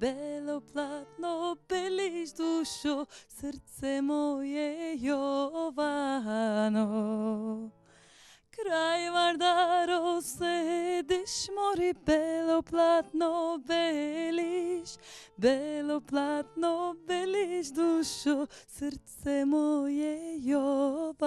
belo platno beliš dušo, srce moje Jovano. Kraj Vardaro sediš mori belo platno beliš, belo platno beliš dušo, srce moje Jovano.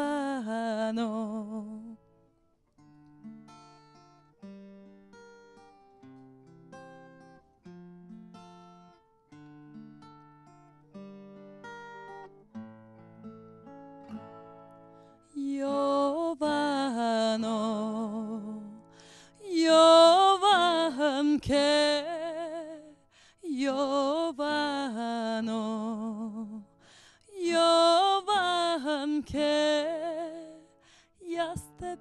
Jovano, Jovan che, Jovano, Jovan che, Jaste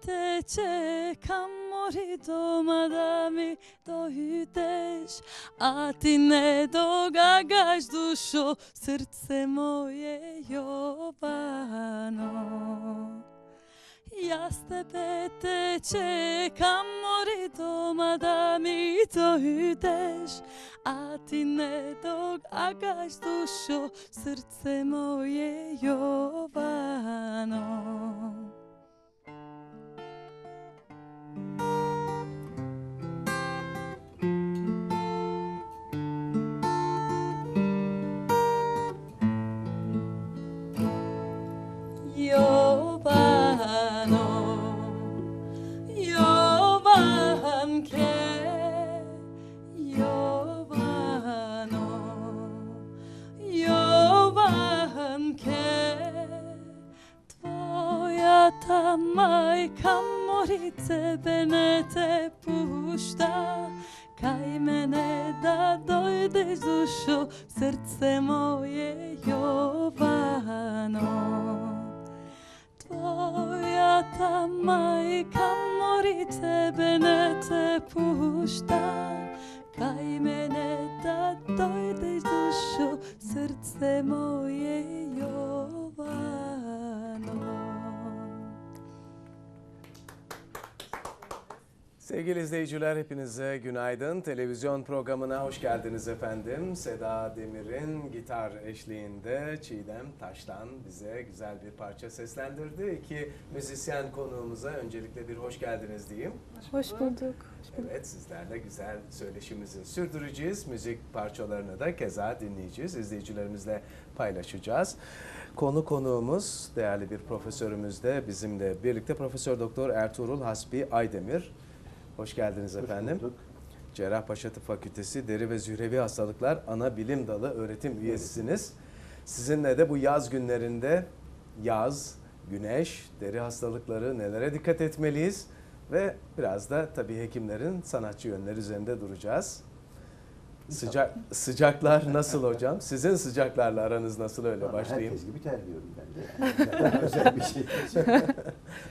teče kamori doma da mi dojdeš, a ti ne dogagaš dušo, srce moje Jovano. Ja s tebe te čekam, mori doma da mi dojdeš, a ti ne dogagaš dušo, srce moje Jovano. Jovano, srce moje Jovano. Tvoja ta majka mori tebe ne te pušta Kaj mene da dojdeš dušo srce moje Jovano Sevgili izleyiciler hepinize günaydın. Televizyon programına hoş geldiniz efendim. Seda Demir'in gitar eşliğinde Çiğdem Taş'tan bize güzel bir parça seslendirdi. İki müzisyen konuğumuza öncelikle bir hoş geldiniz diyeyim. Hoş bulduk. Evet sizlerle güzel söyleşimizi sürdüreceğiz. Müzik parçalarını da keza dinleyeceğiz. İzleyicilerimizle paylaşacağız. Konu konuğumuz değerli bir profesörümüz de bizimle birlikte Profesör Doktor Ertuğrul Hasbi Aydemir. Hoş geldiniz efendim. Cerrahpaşa Tıp Fakültesi Deri ve Zührevi Hastalıklar Ana Bilim Dalı öğretim üyesisiniz. Sizinle de bu yaz günlerinde yaz, güneş, deri hastalıkları nelere dikkat etmeliyiz ve biraz da tabii hekimlerin sanatçı yönleri üzerinde duracağız. Sıcak sıcaklar nasıl hocam? Sizin sıcaklarla aranız nasıl öyle Vallahi başlayayım? Herkes gibi terliyorum ben de. Yani özel bir şey.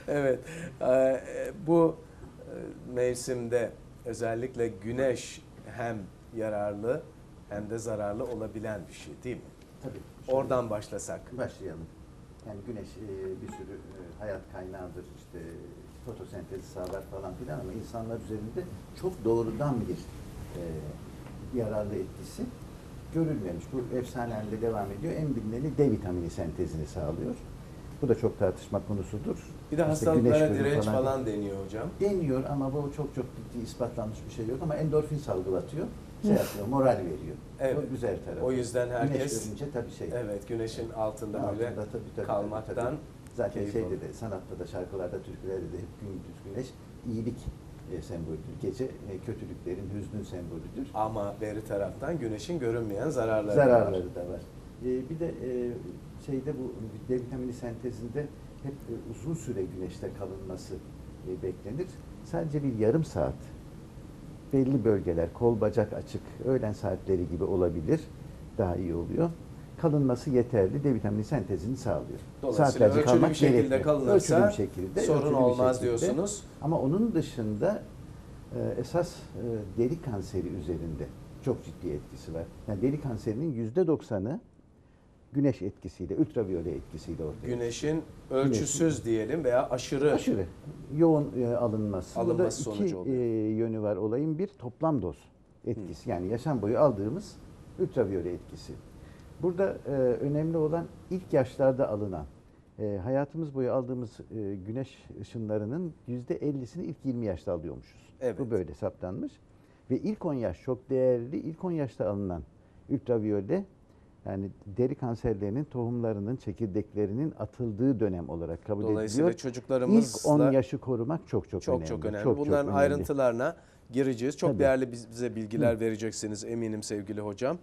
Evet. Ee, Bu mevsimde özellikle güneş hem yararlı hem de zararlı olabilen bir şey değil mi? Tabii. şöyle Oradan başlasak. başlayalım. Yani güneş e, bir sürü e, hayat kaynağıdır. İşte fotosentezi sağlar falan filan ama insanlar üzerinde çok doğrudan bir e, yararlı etkisi görülmemiş. Bu efsane halinde devam ediyor. En bilineni D vitamini sentezini sağlıyor. Bu da çok tartışma konusudur. Bir de İşte hastalıklara güneş direnç falan deniyor hocam. deniyor ama bu çok çok ciddi ispatlanmış bir şey yok ama endorfin salgılatıyor. Şey yapıyor, moral veriyor. Evet. O güzel tarafı. O yüzden Güneş herkes görünce tabii şey. evet güneşin altında böyle altında tabii, tabii, kalmaktan tabii. Zaten keyif şeyde de sanatta da şarkılarda türkülerde de hep gündüz güneş iyilik e, sembolüdür. Gece e, kötülüklerin, hüznün sembolüdür. ama beri taraftan güneşin görünmeyen zararları, var. Zararları da var. E, bir de e, şeyde bu D vitamini sentezinde hep e, uzun süre güneşte kalınması e, beklenir. Sadece bir yarım saat belli bölgeler kol bacak açık öğlen saatleri gibi olabilir. Daha iyi oluyor. Kalınması yeterli. D vitamini sentezini sağlıyor. Dolayısıyla Saatlerce ölçülü kalmak bir şekilde gerekmiyor. kalınırsa Ölçülü bir şekilde, sorun ölçülü olmaz şekilde. diyorsunuz. Ama onun dışında e, esas deri kanseri üzerinde çok ciddi etkisi var. Yani deri kanserinin yüzde doksanı güneş etkisiyle, ultraviyole etkisiyle ortaya Güneşin ölçüsüz diyelim veya aşırı Aşırı. yoğun e, alınması. Burada Alınması iki sonucu oluyor. e, yönü var olayın. Bir toplam doz etkisi. Yani yaşam boyu aldığımız ultraviyole etkisi. Burada e, önemli olan ilk yaşlarda alınan e, hayatımız boyu aldığımız e, güneş ışınlarının %50'sini ilk 20 yaşta alıyormuşuz. Evet. Bu böyle saptanmış. Ve ilk 10 yaş çok değerli. İlk 10 yaşta alınan ultraviyole yani deri kanserlerinin tohumlarının, çekirdeklerinin atıldığı dönem olarak kabul Dolayısıyla ediliyor. çocuklarımızla İlk 10 yaşı korumak çok çok, çok önemli. çok önemli. Çok çok Bunların önemli. ayrıntılarına gireceğiz. Çok Tabii. değerli biz- bize bilgiler vereceksiniz eminim sevgili hocam.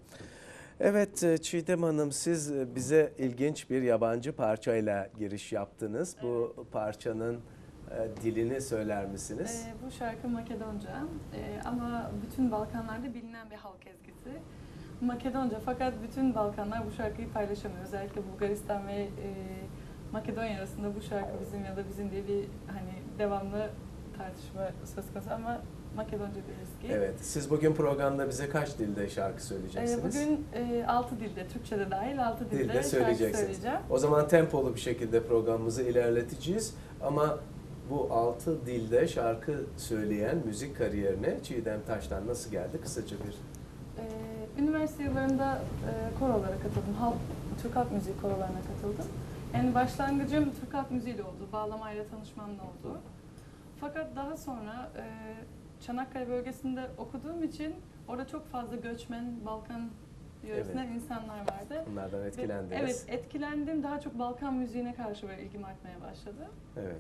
Evet e, Çiğdem Hanım siz e, bize ilginç bir yabancı parçayla giriş yaptınız. Bu parçanın e, dilini söyler misiniz? Ee, bu şarkı Makedonca Ee, ama bütün Balkanlarda bilinen bir halk ezgisi. Makedonca fakat bütün Balkanlar bu şarkıyı paylaşamıyor. Özellikle Bulgaristan ve e, Makedonya arasında bu şarkı bizim ya da bizim diye bir hani devamlı tartışma söz konusu ama Makedonca bir ezgi. Evet. Siz bugün programda bize kaç dilde şarkı Ee, söyleyeceksiniz? bugün e, 6 dilde, Türkçe de dahil 6 dilde, dilde şarkı söyleyeceksiniz. söyleyeceğim. O zaman tempolu bir şekilde programımızı ilerleteceğiz. Ama bu altı dilde şarkı söyleyen müzik kariyerine Çiğdem Taş'tan nasıl geldi? Kısaca bir Ee, üniversite yıllarında e, korolara katıldım. Halk, Türk halk müziği korolarına katıldım. Yani başlangıcım Türk halk müziğiyle oldu. Bağlamayla tanışmamla oldu. Fakat daha sonra e, Çanakkale bölgesinde okuduğum için orada çok fazla göçmen, Balkan yöresinden insanlar vardı. bunlardan Ve- etkilendiniz. Evet, etkilendim. Daha çok Balkan müziğine karşı böyle ilgim artmaya başladı. Evet.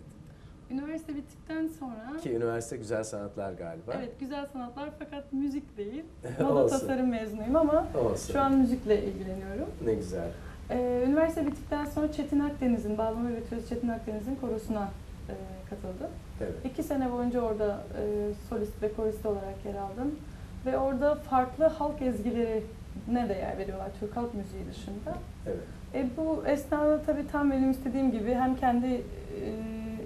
Üniversite bittikten sonra... Ki üniversite güzel sanatlar galiba. Evet, güzel sanatlar fakat müzik değil. Moda tasarım mezunuyum ama Olsun. şu an müzikle ilgileniyorum. Ne güzel. Ee, üniversite bittikten sonra Çetin Akdeniz'in, bağlama virtüözü Çetin Akdeniz'in korosuna e, katıldım. Evet. İki sene boyunca orada e, solist ve korist olarak yer aldım. Ve orada farklı halk ezgilerine de yer veriyorlar Türk halk müziği dışında. Evet. E, bu esnada tabii tam benim istediğim gibi hem kendi e,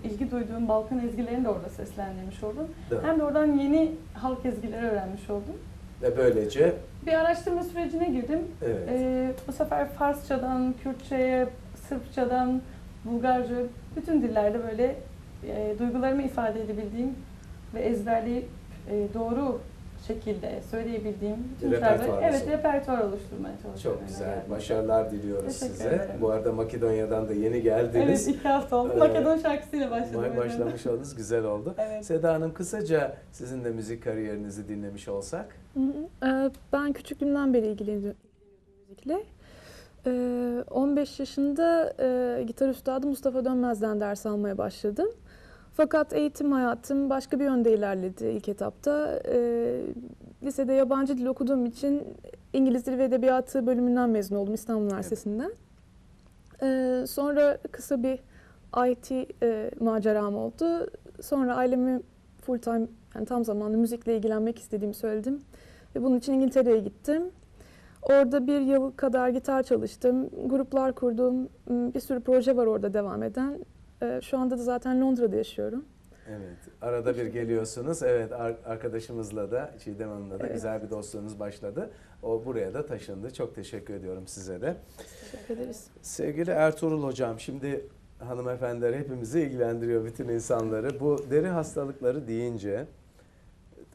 ilgi duyduğum Balkan ezgilerini de orada seslendirmiş oldum. Mi? Hem de oradan yeni halk ezgileri öğrenmiş oldum. Ve böylece Bir araştırma sürecine girdim. evet. Ee, bu sefer Farsçadan, Kürtçe'ye, Sırpçadan, Bulgarca, bütün dillerde böyle e, duygularımı ifade edebildiğim ve ezberleyip e, doğru şekilde söyleyebildiğim Repertuar evet repertuar oluşturmaya çalışıyorum. Çok güzel. yani. Başarılar diliyoruz Teşekkür size. ederim. Bu arada Makedonya'dan da yeni Evet geldiniz. iki hafta oldu. Ee, Makedon şarkısıyla başladım. Başlamış oldunuz. Güzel oldu. Evet. Seda Hanım kısaca sizin de müzik kariyerinizi dinlemiş olsak. Hı hı. Ee, Ben küçüklüğümden beri ilgileniyorum müzikle. Ee, 15 yaşında e, gitar üstadı Mustafa Dönmez'den ders almaya başladım. Fakat eğitim hayatım başka bir yönde ilerledi ilk etapta. Ee, lisede yabancı dil okuduğum için İngiliz Dili ve Edebiyatı bölümünden mezun oldum İstanbul Üniversitesi'nden. Ee, sonra kısa bir IT e, maceram oldu. Sonra ailemi full time yani tam zamanlı müzikle ilgilenmek istediğimi söyledim. Ve bunun için İngiltere'ye gittim. Orada bir yıl kadar gitar çalıştım. Gruplar kurdum. M, Bir sürü proje var orada devam eden. Ee, Şu anda da zaten Londra'da yaşıyorum. Evet. Arada bir geliyorsunuz. Evet ar- arkadaşımızla da Çiğdem Hanım'la da Evet. güzel bir dostluğunuz başladı. O buraya da taşındı. Çok teşekkür ediyorum size de. Teşekkür ederiz. Sevgili Ertuğrul Hocam, şimdi hanımefendiler hepimizi ilgilendiriyor bütün insanları. Bu deri hastalıkları deyince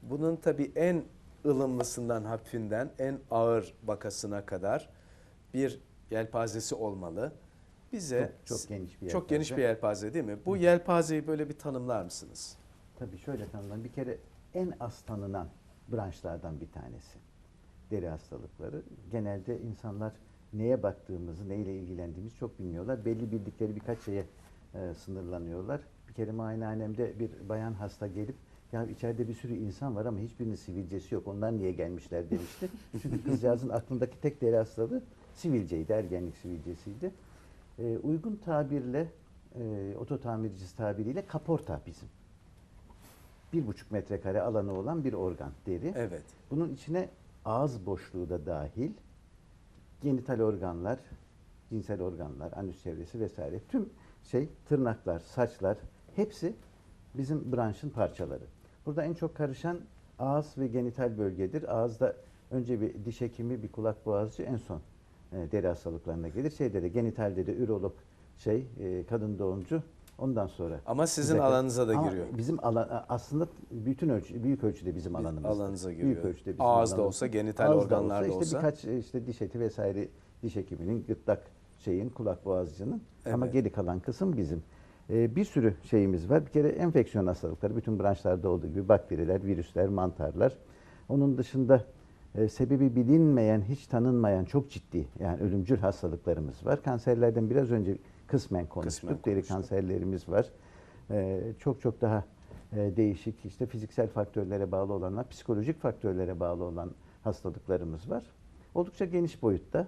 bunun tabii en ılımlısından hafifinden en ağır vakasına kadar bir yelpazesi olmalı. Bize Çok, çok geniş bir çok geniş bir yelpaze. yelpaze değil mi? Bu yelpazeyi böyle bir tanımlar mısınız? Tabii şöyle tanımlanır. Bir kere en az tanınan branşlardan bir tanesi. Deri hastalıkları. Genelde insanlar neye baktığımızı, neyle ilgilendiğimizi çok bilmiyorlar. Belli bildikleri birkaç şeye e, sınırlanıyorlar. Bir kere muayenehanemde bir bayan hasta gelip ya içeride bir sürü insan var ama hiçbirinin sivilcesi yok. Onlar niye gelmişler demişti. Çünkü kızcağızın aklındaki tek deri hastalığı sivilceydi, ergenlik sivilcesiydi. E, uygun tabirle, e, oto tamircisi tabiriyle kaporta bizim bir buçuk metrekare alanı olan bir organ deri. Evet. Bunun içine ağız boşluğu da dahil genital organlar, cinsel organlar, anüs çevresi vesaire tüm şey tırnaklar, saçlar hepsi bizim branşın parçaları. Burada en çok karışan ağız ve genital bölgedir. Ağızda önce bir diş hekimi, bir kulak boğazcı en son e, deri hastalıklarına gelir. Şeyde de genitalde de ürolog şey e, kadın doğumcu Ondan sonra. Ama sizin Bize- alanınıza da Ama giriyor. Bizim alan aslında bütün ölçü, büyük ölçüde bizim alanımız. alanınıza giriyor. Büyük ölçüde bizim Ağız da olsa, genital Ağız organlar da işte olsa. birkaç e, işte diş eti vesaire diş hekiminin, gırtlak şeyin, kulak boğazcının ama Evet. geri kalan kısım bizim. Ee, bir sürü şeyimiz var. Bir kere enfeksiyon hastalıkları bütün branşlarda olduğu gibi bakteriler, virüsler, mantarlar. Onun dışında e, sebebi bilinmeyen, hiç tanınmayan çok ciddi yani ölümcül hastalıklarımız var. Kanserlerden biraz önce kısmen konuştuk. Deri konuştuk. kanserlerimiz var. Ee, çok çok daha e, değişik işte fiziksel faktörlere bağlı olanlar, psikolojik faktörlere bağlı olan hastalıklarımız var. Oldukça geniş boyutta.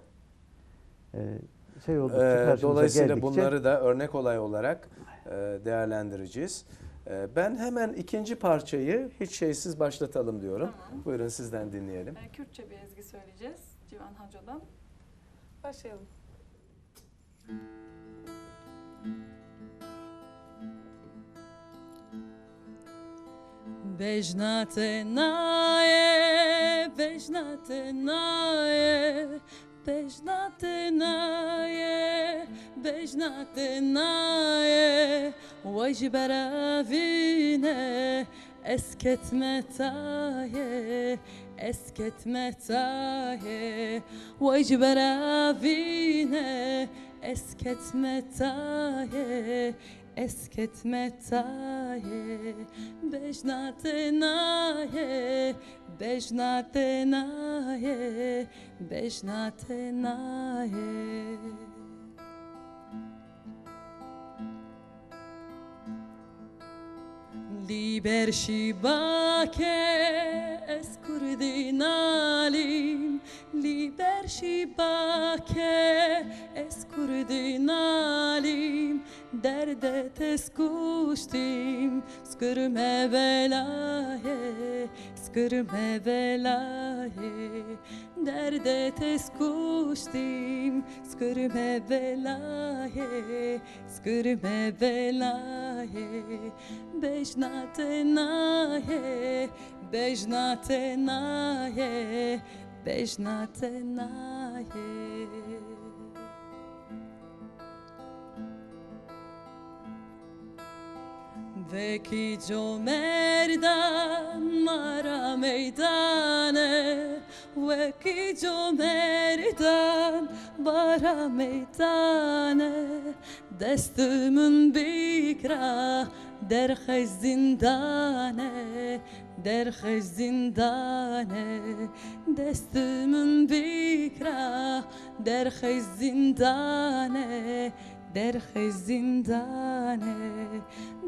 Ee, şey oldukça Ee, Dolayısıyla geldikçe- bunları da örnek olay olarak e, değerlendireceğiz. E, Ben hemen ikinci parçayı hiç şeysiz başlatalım diyorum. Tamam. Buyurun sizden dinleyelim. E, Kürtçe bir ezgi söyleyeceğiz Civan Hacı'dan. Başlayalım. Bejnate nae, bejnate nae, bejnate nae, bejnate esketme taye, esketme taye, vajbera vine, esketme taye, esketme taye, bejnate naye, bejnate naye, bejnate naye. Liber shibake es kurdinalim Liber shibake es kurdinalim Derde tes kuştim Skırme velaye Skırme velaye Derde tes kuştim. Skırme velaye Skırme velaye Bejnate naye Bejnate naye Veki jo merdan mara meydane Veki jo merdan bara meydane Destümün bikra derhe zindane derhe zindane. Destümün bikra derhe zindane derhe zindane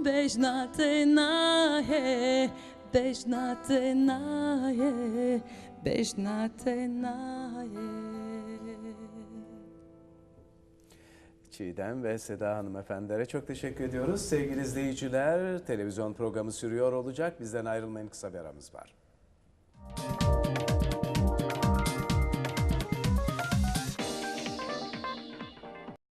Bejnate nahe Bejnate nahe Bejnate nahe Çiğdem ve Seda hanımefendilere çok teşekkür ediyoruz. Sevgili izleyiciler, televizyon programı sürüyor olacak. Bizden ayrılmayın kısa bir aramız var.